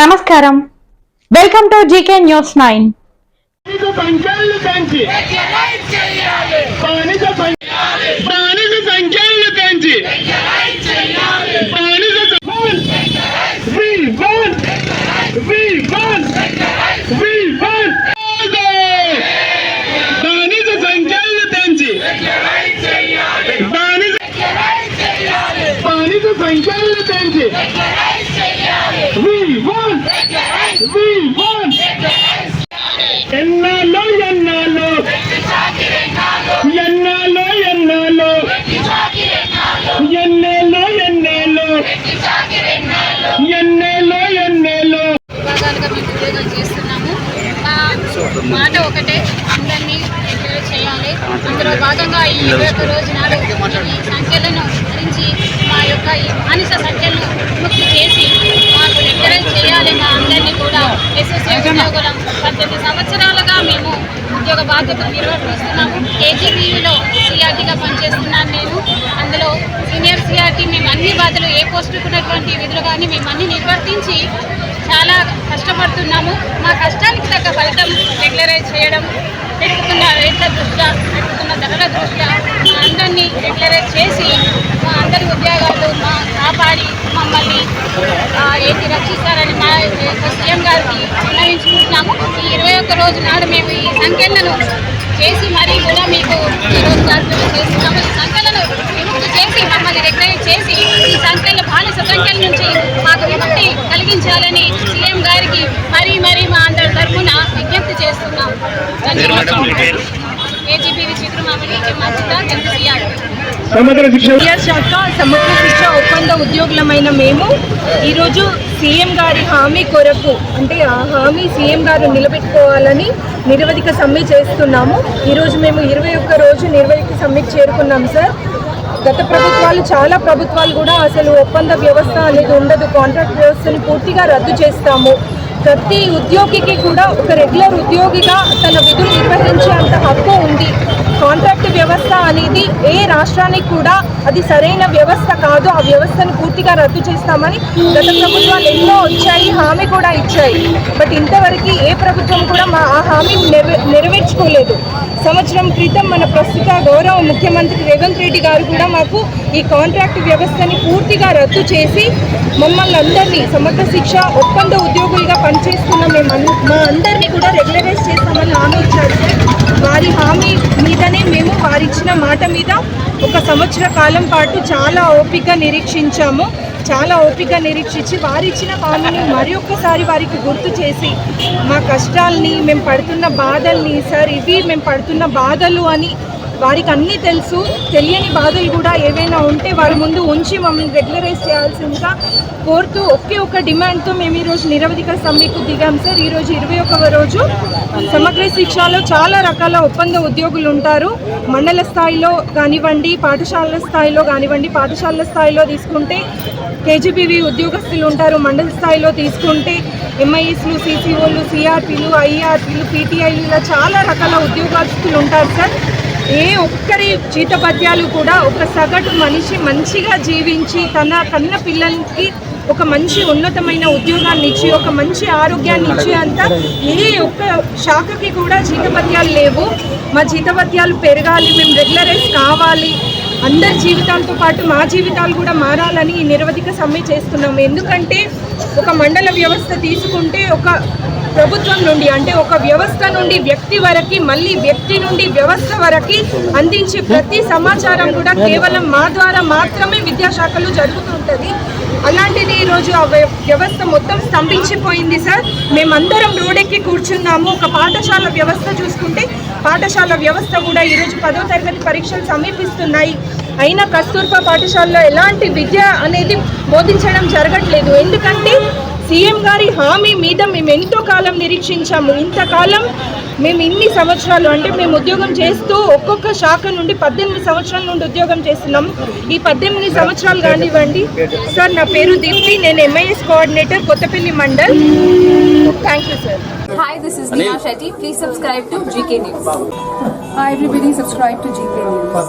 నమస్కారం. Welcome to GK news nine బానిస సంఖ్యలు పెంచి బానిస సం- బానిస సంఖ్యలు పెంచి బానిస సం- We want! We want! We want! బానిస సంఖ్యలు పెంచి బానిస బానిస సంఖ్యలు పెంచి We want! We want! ఎన్నాలో ఎన్నాలో? ఎన్నాలో ఎన్నాలో? ఎన్నేలో ఎన్నేలో? ఎన్నేలో ఎన్నేలో? విభాగాలుగా మేము చేస్తున్నాము. మా మాట ఒకటే అందరినీ ఎంకరేజ్ చేయాలి. అందులో భాగంగా ఈ ఇరవై ఒక్క రోజు నాడు ఈ సంఖ్యలను గురించి మా యొక్క ఈ బానిస సంఖ్యలను ముక్తి చేసి మాకు ఎంకరేజ్ చేయాలి మా అందరినీ కూడా ఎస్ఎస్సీ ఉద్యోగులం పద్దెనిమిది సంవత్సరాలుగా మేము ఉద్యోగ బాధ్యతలు నిర్వర్తిస్తున్నాము. కేజీబీలో సిఆర్టీగా పనిచేస్తున్నాను నేను. అందులో సీనియర్ సిఆర్టీ మేము అన్ని బాధలు ఏ పోస్టుకు ఉన్నటువంటి విధులు కానీ మేము అన్ని నిర్వర్తించి చాలా కష్టపడుతున్నాము. మా కష్టానికి తగ్గ ఫలితం రెగ్యులరైజ్ చేయడం పెట్టుకున్న రేట్ల దృష్ట్యా పెట్టుకున్న ధరల దృష్ట్యా అందరినీ రెగ్యులరైజ్ చేసి మా అందరి ఉద్యోగాలు మా కాపాడి మమ్మల్ని ఏంటి రక్షిస్తారని మా సీఎం గారికి విన్నవించుకుంటున్నాము. ఈ ఇరవై ఒక్క రోజు నాడు మేము ఈ సంఖ్యలను చేసి మరీ కూడా మీకు ఈరోజు కార్యక్రమం చేస్తున్నాము. ఈ సంఖ్యలను విముక్తి చేసి మమ్మల్ని రెగ్యులైజ్ చేసి ఈ సంఖ్యలు బానిస సంఖ్యల నుంచి మాకు విముక్తి కలిగించాలని సీఎం గారికి మరీ మరీ మా అందరి తరఫున విజ్ఞప్తి చేస్తున్నాం ఎన్సీఆర్ సమగ్ర సమగ్ర శిక్ష ఒప్పంద ఉద్యోగులమైన మేము ఈరోజు సీఎం గారి హామీ కొరకు అంటే ఆ హామీ సీఎం గారు నిలబెట్టుకోవాలని నిరవధిక సమ్మె చేస్తున్నాము. ఈరోజు మేము ఇరవై ఒక్క రోజు నిరవధిక సమ్మెకి చేరుకున్నాం సార్. గత ప్రభుత్వాలు చాలా ప్రభుత్వాలు కూడా అసలు ఒప్పంద వ్యవస్థ అనేది ఉండదు. కాంట్రాక్ట్ వ్యవస్థని పూర్తిగా రద్దు చేస్తాము. ప్రతి ఉద్యోగికి కూడా ఒక రెగ్యులర్ ఉద్యోగిగా తన విధులు నిర్వహించే అంత హక్కు ఉంది. కాంట్రాక్ట్ వ్యవస్థ అనేది ఏ రాష్ట్రానికి కూడా అది సరైన వ్యవస్థ కాదు. ఆ వ్యవస్థను పూర్తిగా రద్దు చేస్తామని గత ప్రభుత్వాలు ఎన్నో వచ్చాయి హామీ కూడా ఇచ్చాయి. బట్ ఇంతవరకు ఏ ప్రభుత్వం కూడా మా ఆ హామీని నెరవేర్చుకోలేదు. సంవత్సరం క్రితం మన ప్రస్తుత గౌరవ ముఖ్యమంత్రి రేవంత్ రెడ్డి గారు కూడా మాకు ఈ కాంట్రాక్ట్ వ్యవస్థని పూర్తిగా రద్దు చేసి మమ్మల్ని అందరినీ సమగ్ర శిక్ష ఒప్పంద ఉద్యోగులుగా పనిచేస్తున్న మేము మా అందరినీ కూడా రెగ్యులరైజ్ చేస్తామని హామీ ఇచ్చారు. వారి హామీ మీద అలానే మేము వారిచ్చిన మాట మీద ఒక సంవత్సర కాలం పాటు చాలా ఓపిక నిరీక్షించాము. చాలా ఓపిక నిరీక్షించి వారిచ్చిన హామీని మరి ఒక్కసారి వారికి గుర్తు చేసి మా కష్టాల్ని మేము పడుతున్న బాధల్ని సార్ ఇవి మేము పడుతున్న బాధలు అని వారికి అన్నీ తెలుసు. తెలియని బాధలు కూడా ఏవైనా ఉంటే వారి ముందు ఉంచి మమ్మల్ని రెగ్యులరైజ్ చేయాల్సిందిగా కోరుతూ ఒకే ఒక డిమాండ్తో మేము ఈరోజు నిరవధిక సమ్మెకు దిగాం. సార్ ఈరోజు ఇరవై ఒకవ రోజు సమగ్ర శిక్షలో చాలా రకాల ఒప్పంద ఉద్యోగులు ఉంటారు. మండల స్థాయిలో కానివ్వండి పాఠశాలల స్థాయిలో కానివ్వండి పాఠశాలల స్థాయిలో తీసుకుంటే కేజీబీవి ఉద్యోగస్తులు ఉంటారు. మండల స్థాయిలో తీసుకుంటే ఎంఐఎస్లు సీసీఓలు సిఆర్పీలు ఐఆర్పీలు పీటీఐలు ఇలా చాలా రకాల ఉద్యోగస్తులు ఉంటారు సార్. ఏ ఒక్కరి జీతపద్యాలు కూడా ఒక సగటు మనిషి మంచిగా జీవించి తన కన్న పిల్లలకి ఒక మంచి ఉన్నతమైన ఉద్యోగాన్ని ఇచ్చి ఒక మంచి ఆరోగ్యాన్ని ఇచ్చి అంత ఏ ఒక్క శాఖకి కూడా జీతపద్యాలు లేవు. మా జీతపద్యాలు పెరగాలి మేము రెగ్యులరైజ్ కావాలి. అందరి జీవితాలతో పాటు మా జీవితాలు కూడా మారాలని ఈ నిరవధిక సమ్మె చేస్తున్నాము. ఎందుకంటే ఒక మండల వ్యవస్థ తీసుకుంటే ఒక ప్రభుత్వం నుండి అంటే ఒక వ్యవస్థ నుండి వ్యక్తి వరకు మళ్ళీ వ్యక్తి నుండి వ్యవస్థ వరకు అందించే ప్రతి సమాచారం కూడా కేవలం మా ద్వారా మాత్రమే విద్యాశాఖలో జరుగుతుంటుంది. అలాంటిది ఈరోజు ఆ వ్య- వ్యవస్థ మొత్తం స్తంభించిపోయింది సార్. మేమందరం రోడెక్కి కూర్చున్నాము. ఒక పాఠశాల వ్యవస్థ చూసుకుంటే పాఠశాల వ్యవస్థ కూడా ఈరోజు పదో తరగతి పరీక్షలు సమీపిస్తున్నాయి. అయినా కస్తూర్బా పాఠశాలలో ఎలాంటి విద్య అనేది బోధించడం జరగట్లేదు. ఎందుకంటే సీఎం గారి హామీ మీద మేము ఎంతో కాలం నిరీక్షించాము. ఇంతకాలం మేము ఇన్ని సంవత్సరాలు అంటే మేము ఉద్యోగం చేస్తూ ఒక్కొక్క శాఖ నుండి పద్దెనిమిది సంవత్సరాల నుండి ఉద్యోగం చేస్తున్నాము ఈ పద్దెనిమిది సంవత్సరాలు కానివ్వండి. సార్ నా పేరు దీప్తి. నేను MIS coordinator Kothapalli mandal. Thank you sir Hi, this is Neha Shetty. Please subscribe to GK News. Hi everybody, subscribe to GK News.